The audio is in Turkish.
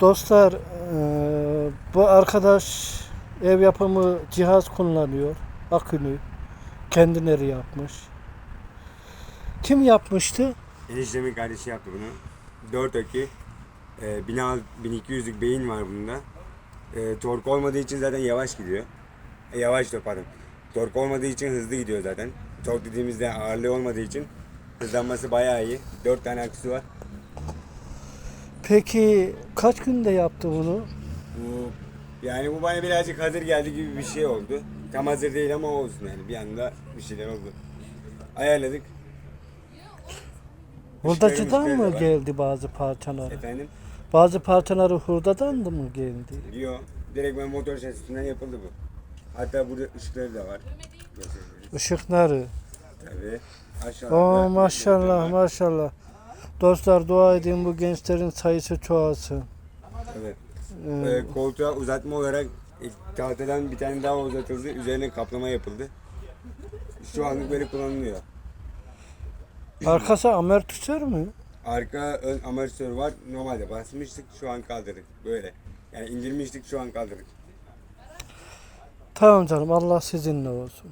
Dostlar eee, bu arkadaş ev yapımı cihaz kullanıyor. Akülü. Kendileri yapmış. Kim yapmıştı? Eniştemin kardeşi yaptı bunu. 4 akü. E, 1600 1200'lük beyin var bunda. E, tork olmadığı için zaten yavaş gidiyor. E, yavaş da pardon. Tork olmadığı için hızlı gidiyor zaten. Tork dediğimizde ağırlığı olmadığı için hızlanması bayağı iyi. 4 tane aküsü var. Peki kaç günde yaptı bunu? Bu yani bu bana birazcık hazır geldi gibi bir şey oldu. Tam hazır değil ama olsun yani bir anda bir şeyler oldu. Ayarladık. Hurdacıdan mı var. geldi bazı parçaları? Efendim? Bazı parçaları hurdadan da mı geldi? Yok. Direkt ben motor şasisinden yapıldı bu. Hatta burada ışıkları da var. Işıkları. Tabii. Aşağıda. Oo maşallah maşallah. Dostlar dua edin bu gençlerin sayısı çoğalsın. Evet. Ee, Ee, koltuğa uzatma olarak ilk tahtadan bir tane daha uzatıldı. Üzerine kaplama yapıldı. Şu anlık böyle kullanılıyor. arkası amortisör mü? Arka ön amortisör var. Normalde basmıştık şu an kaldırdık. Böyle. Yani indirmiştik şu an kaldırdık. Tamam canım Allah sizinle olsun.